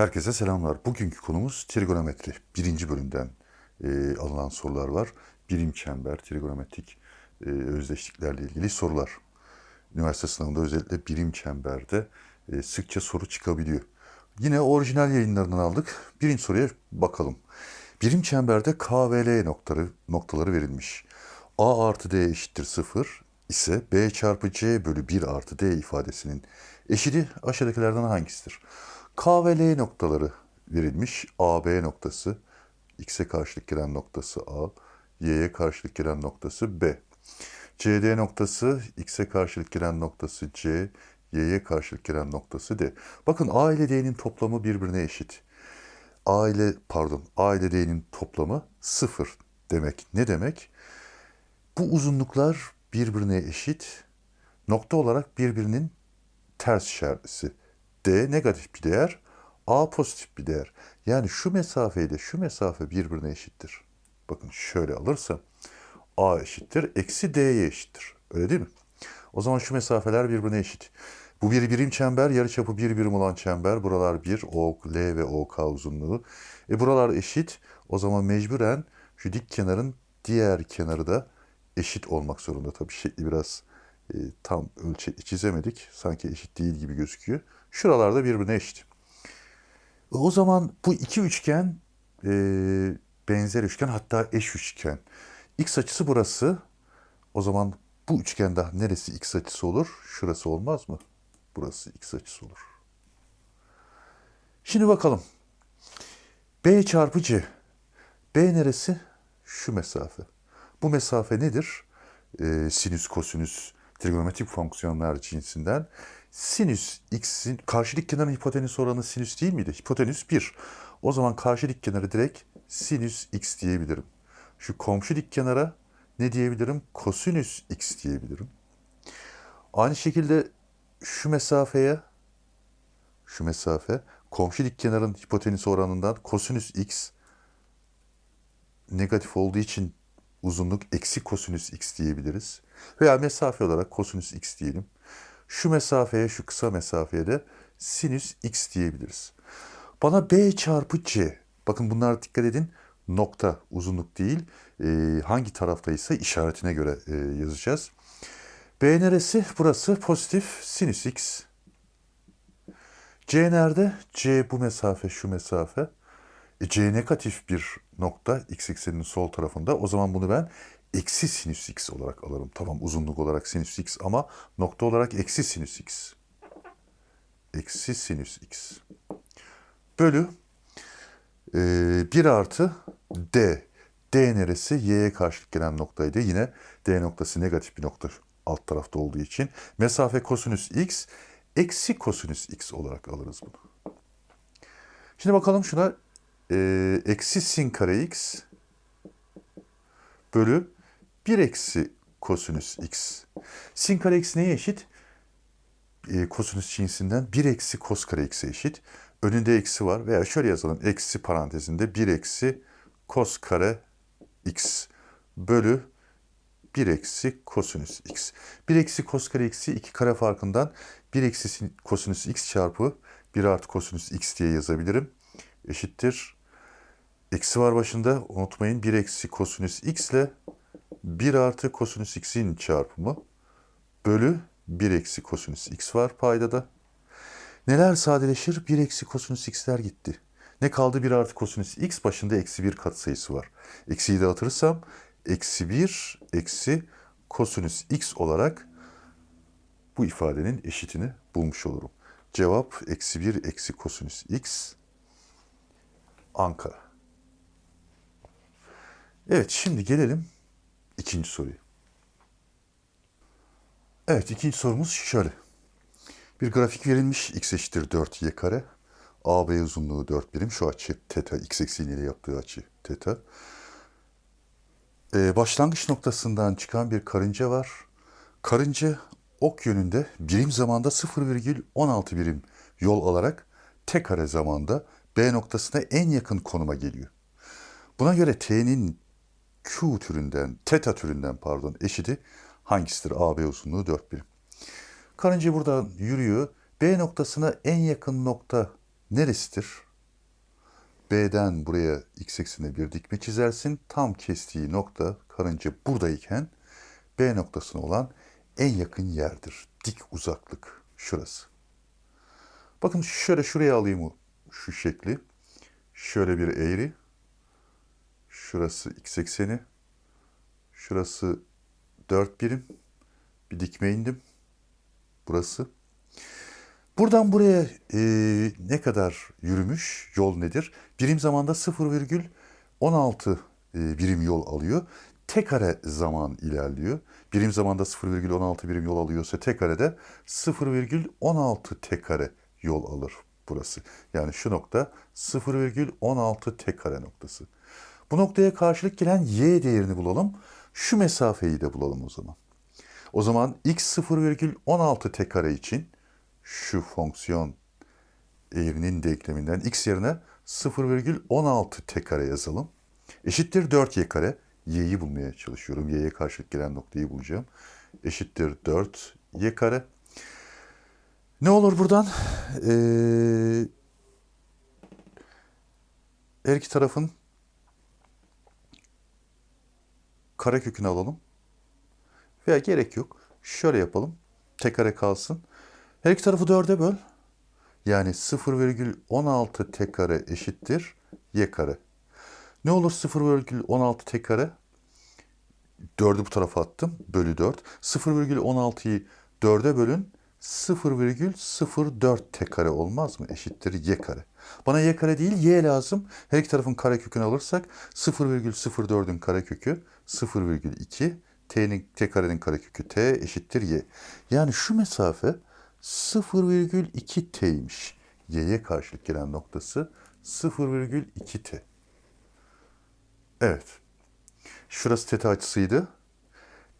Herkese selamlar. Bugünkü konumuz trigonometri. Birinci bölümden e, alınan sorular var. Birim çember, trigonometrik e, özdeşliklerle ilgili sorular. Üniversite sınavında özellikle birim çemberde e, sıkça soru çıkabiliyor. Yine orijinal yayınlarından aldık. Birinci soruya bakalım. Birim çemberde K ve L noktaları, noktaları verilmiş. A artı D eşittir 0 ise B çarpı C bölü 1 artı D ifadesinin eşiti aşağıdakilerden hangisidir? K ve L noktaları verilmiş. A, B noktası, X'e karşılık gelen noktası A, Y'ye karşılık gelen noktası B. CD noktası, X'e karşılık gelen noktası C, Y'ye karşılık gelen noktası D. Bakın A ile D'nin toplamı birbirine eşit. A ile pardon A ile D'nin toplamı sıfır demek. Ne demek? Bu uzunluklar birbirine eşit. Nokta olarak birbirinin ters işaretlisi. D negatif bir değer, A pozitif bir değer. Yani şu mesafeyle şu mesafe birbirine eşittir. Bakın şöyle alırsam A eşittir, eksi D'ye eşittir. Öyle değil mi? O zaman şu mesafeler birbirine eşit. Bu bir birim çember, yarıçapı bir birim olan çember. Buralar bir, O, L ve OK uzunluğu. E buralar eşit. O zaman mecburen şu dik kenarın diğer kenarı da eşit olmak zorunda. Tabii şekli biraz e, tam ölçekli çizemedik. Sanki eşit değil gibi gözüküyor. Şuralarda birbirine eşit. O zaman bu iki üçgen e, benzer üçgen hatta eş üçgen. X açısı burası. O zaman bu üçgende neresi x açısı olur? Şurası olmaz mı? Burası x açısı olur. Şimdi bakalım. B çarpı C. B neresi? Şu mesafe. Bu mesafe nedir? Ee, sinüs, kosinüs, trigonometrik fonksiyonlar cinsinden. Sinüs x'in karşı dik kenarın hipotenüs oranı sinüs değil miydi? Hipotenüs 1. O zaman karşı dik kenarı direkt sinüs x diyebilirim. Şu komşu dik kenara ne diyebilirim? Kosinüs x diyebilirim. Aynı şekilde şu mesafeye şu mesafe komşu dik kenarın hipotenüs oranından kosinüs x negatif olduğu için uzunluk eksi kosinüs x diyebiliriz. Veya mesafe olarak kosinüs x diyelim. Şu mesafeye, şu kısa mesafeye de sinüs x diyebiliriz. Bana b çarpı c, bakın bunlara dikkat edin, nokta uzunluk değil, e, hangi taraftaysa işaretine göre e, yazacağız. B neresi? Burası pozitif sinüs x. C nerede? C bu mesafe, şu mesafe. E, C negatif bir nokta x ekseninin sol tarafında. O zaman bunu ben eksi sinüs x olarak alırım. Tamam uzunluk olarak sinüs x ama nokta olarak eksi sinüs x. Eksi sinüs x. Bölü e, 1 artı d. D neresi? Y'ye karşılık gelen noktaydı. Yine D noktası negatif bir nokta alt tarafta olduğu için. Mesafe kosinüs x eksi kosinüs x olarak alırız bunu. Şimdi bakalım şuna e, eksi sin kare x bölü 1 eksi kosinüs x. Sin kare x neye eşit? E, kosinüs cinsinden 1 eksi kos kare x'e eşit. Önünde eksi var veya şöyle yazalım. Eksi parantezinde 1 eksi kos kare x bölü 1 eksi kosinüs x. 1 eksi kos kare x'i 2 kare farkından 1 eksi sin- kosinüs x çarpı 1 artı kosinüs x diye yazabilirim. Eşittir. Eksi var başında unutmayın 1 eksi kosinüs x ile 1 artı kosinüs x'in çarpımı bölü 1 eksi kosinüs x var paydada. Neler sadeleşir? 1 eksi kosinüs x'ler gitti. Ne kaldı? 1 artı kosinüs x başında eksi 1 katsayısı var. Eksiyi dağıtırsam eksi 1 eksi kosinüs x olarak bu ifadenin eşitini bulmuş olurum. Cevap eksi 1 eksi kosinüs x Ankara. Evet şimdi gelelim ikinci soruya. Evet ikinci sorumuz şöyle. Bir grafik verilmiş x eşittir 4 y kare. AB uzunluğu 4 birim. Şu açı teta, x ekseniyle yaptığı açı teta. Ee, başlangıç noktasından çıkan bir karınca var. Karınca ok yönünde birim zamanda 0,16 birim yol alarak t kare zamanda B noktasına en yakın konuma geliyor. Buna göre t'nin Q türünden, teta türünden pardon eşiti hangisidir? AB uzunluğu 4 birim. Karınca buradan yürüyor. B noktasına en yakın nokta neresidir? B'den buraya x eksenine bir dikme çizersin. Tam kestiği nokta karınca buradayken B noktasına olan en yakın yerdir. Dik uzaklık şurası. Bakın şöyle şuraya alayım şu şekli. Şöyle bir eğri. Şurası x ekseni. Şurası 4 birim. Bir dikme indim. Burası. Buradan buraya e, ne kadar yürümüş? Yol nedir? Birim zamanda 0,16 e, birim yol alıyor. T kare zaman ilerliyor. Birim zamanda 0,16 birim yol alıyorsa T karede 0,16 T kare yol alır burası. Yani şu nokta 0,16 T kare noktası. Bu noktaya karşılık gelen y değerini bulalım. Şu mesafeyi de bulalım o zaman. O zaman x 0,16 t kare için şu fonksiyon eğrinin denkleminden x yerine 0,16 t kare yazalım. Eşittir 4y kare. y'yi bulmaya çalışıyorum. y'ye karşılık gelen noktayı bulacağım. Eşittir 4y kare. Ne olur buradan? Ee, her iki tarafın karekökünü alalım. Veya gerek yok. Şöyle yapalım. Tek kare kalsın. Her iki tarafı dörde böl. Yani 0,16 t kare eşittir y kare. Ne olur 0,16 t kare? 4'ü bu tarafa attım. Bölü 4. 0,16'yı 4'e bölün. 0,04 t kare olmaz mı? Eşittir y kare. Bana y kare değil y lazım. Her iki tarafın karekökünü alırsak 0,04'ün karekökü 0,2 t'nin t karenin karekökü t eşittir y. Yani şu mesafe 0,2 t'ymiş. y'ye karşılık gelen noktası 0,2 t. Evet. Şurası teta açısıydı.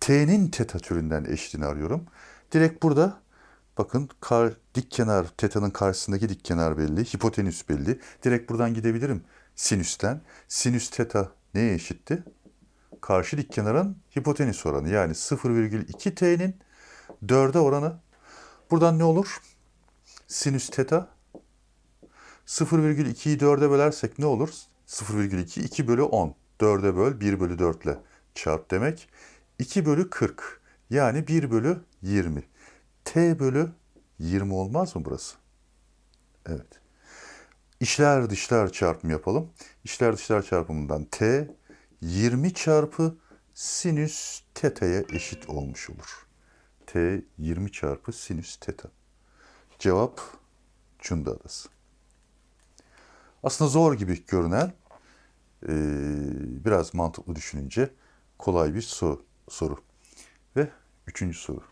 T'nin teta türünden eşitini arıyorum. Direkt burada bakın kar, dik kenar teta'nın karşısındaki dik kenar belli. Hipotenüs belli. Direkt buradan gidebilirim sinüsten. Sinüs teta neye eşitti? Karşı dik kenarın hipotenüs oranı. Yani 0,2 t'nin 4'e oranı. Buradan ne olur? Sinüs teta 0,2'yi 4'e bölersek ne olur? 0,2 2 bölü 10. 4'e böl 1 bölü 4 ile çarp demek. 2 bölü 40 yani 1 bölü 20. T bölü 20 olmaz mı burası? Evet. İşler dışlar çarpımı yapalım. İşler dışlar çarpımından T 20 çarpı sinüs teta'ya eşit olmuş olur. T 20 çarpı sinüs teta. Cevap Cunda Adası. Aslında zor gibi görünen e, biraz mantıklı düşününce kolay bir soru. Ve üçüncü soru.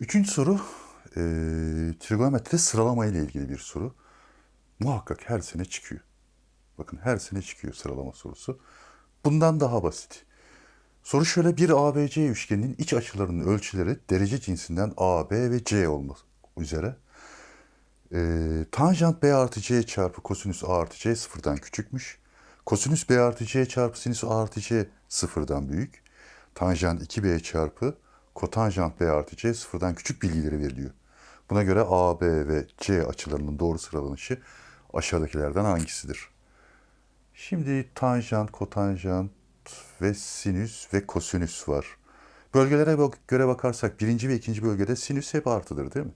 Üçüncü soru e, trigonometride sıralama ile ilgili bir soru. Muhakkak her sene çıkıyor. Bakın her sene çıkıyor sıralama sorusu. Bundan daha basit. Soru şöyle bir ABC üçgeninin iç açılarının ölçüleri derece cinsinden A, B ve C olmak üzere. Ee, tanjant B artı C çarpı kosinüs A artı C sıfırdan küçükmüş. Kosinüs B artı C çarpı sinüs A artı C sıfırdan büyük. Tanjant 2B çarpı kotanjant B artı C sıfırdan küçük bilgileri veriliyor. Buna göre A, B ve C açılarının doğru sıralanışı aşağıdakilerden hangisidir? Şimdi tanjant, kotanjant ve sinüs ve kosinüs var. Bölgelere göre bakarsak birinci ve ikinci bölgede sinüs hep artıdır değil mi?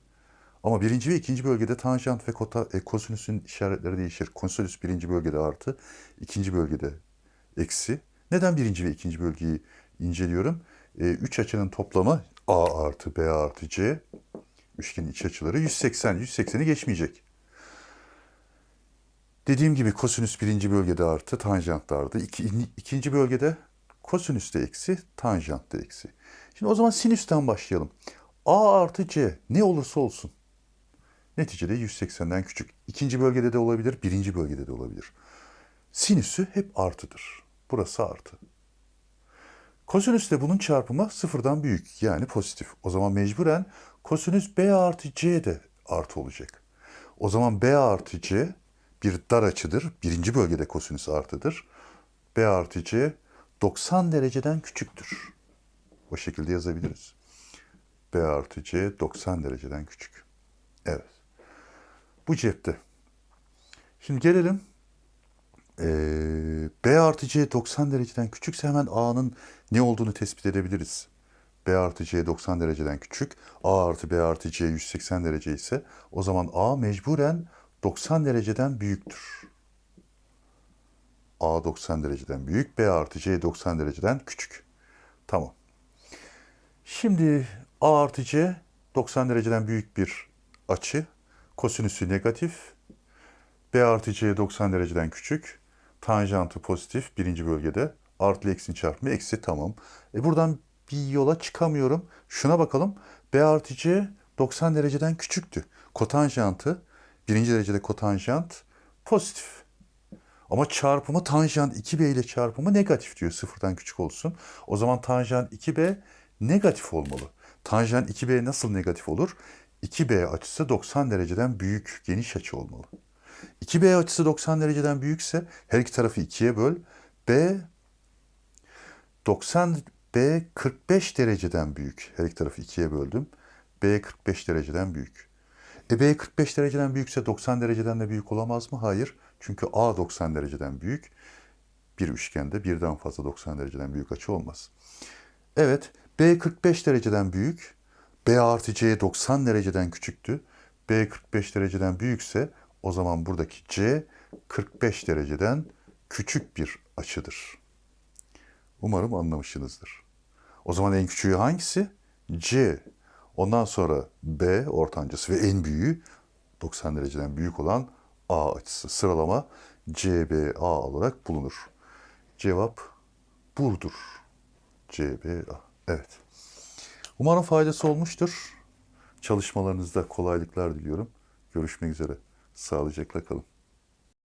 Ama birinci ve ikinci bölgede tanjant ve kota, e, kosinüsün işaretleri değişir. Kosinüs birinci bölgede artı, ikinci bölgede eksi. Neden birinci ve ikinci bölgeyi inceliyorum? E, üç açının toplamı A artı B artı C. Üçgenin iç açıları 180. 180'i geçmeyecek. Dediğim gibi kosinüs birinci bölgede artı, tanjant da artı. İki, ikinci bölgede kosinüs de eksi, tanjant da eksi. Şimdi o zaman sinüsten başlayalım. A artı C ne olursa olsun. Neticede 180'den küçük. İkinci bölgede de olabilir, birinci bölgede de olabilir. Sinüsü hep artıdır. Burası artı. Kosinüs de bunun çarpımı sıfırdan büyük yani pozitif. O zaman mecburen kosinüs B artı C de artı olacak. O zaman B artı C bir dar açıdır. Birinci bölgede kosinüs artıdır. B artı C 90 dereceden küçüktür. O şekilde yazabiliriz. B artı C 90 dereceden küçük. Evet. Bu cepte. Şimdi gelelim. Ee, B artı C 90 dereceden küçükse hemen A'nın ne olduğunu tespit edebiliriz. B artı C 90 dereceden küçük. A artı B artı C 180 derece ise o zaman A mecburen 90 dereceden büyüktür. A 90 dereceden büyük, B artı C 90 dereceden küçük. Tamam. Şimdi A artı C 90 dereceden büyük bir açı. Kosinüsü negatif. B artı C 90 dereceden küçük. Tanjantı pozitif birinci bölgede. Artı ile eksinin çarpımı eksi tamam. E buradan bir yola çıkamıyorum. Şuna bakalım. B artı C 90 dereceden küçüktü. Kotanjantı birinci derecede kotanjant pozitif. Ama çarpımı tanjant 2b ile çarpımı negatif diyor. Sıfırdan küçük olsun. O zaman tanjant 2b negatif olmalı. Tanjant 2b nasıl negatif olur? 2b açısı 90 dereceden büyük, geniş açı olmalı. 2b açısı 90 dereceden büyükse her iki tarafı 2'ye böl. b 90 b 45 dereceden büyük. Her iki tarafı 2'ye böldüm. b 45 dereceden büyük. E B 45 dereceden büyükse 90 dereceden de büyük olamaz mı? Hayır. Çünkü A 90 dereceden büyük. Bir üçgende birden fazla 90 dereceden büyük açı olmaz. Evet, B 45 dereceden büyük. B artı C 90 dereceden küçüktü. B 45 dereceden büyükse o zaman buradaki C 45 dereceden küçük bir açıdır. Umarım anlamışsınızdır. O zaman en küçüğü hangisi? C. Ondan sonra B ortancası ve en büyüğü 90 dereceden büyük olan A açısı. Sıralama CBA olarak bulunur. Cevap Burdur. CBA. Evet. Umarım faydası olmuştur. Çalışmalarınızda kolaylıklar diliyorum. Görüşmek üzere. Sağlıcakla kalın.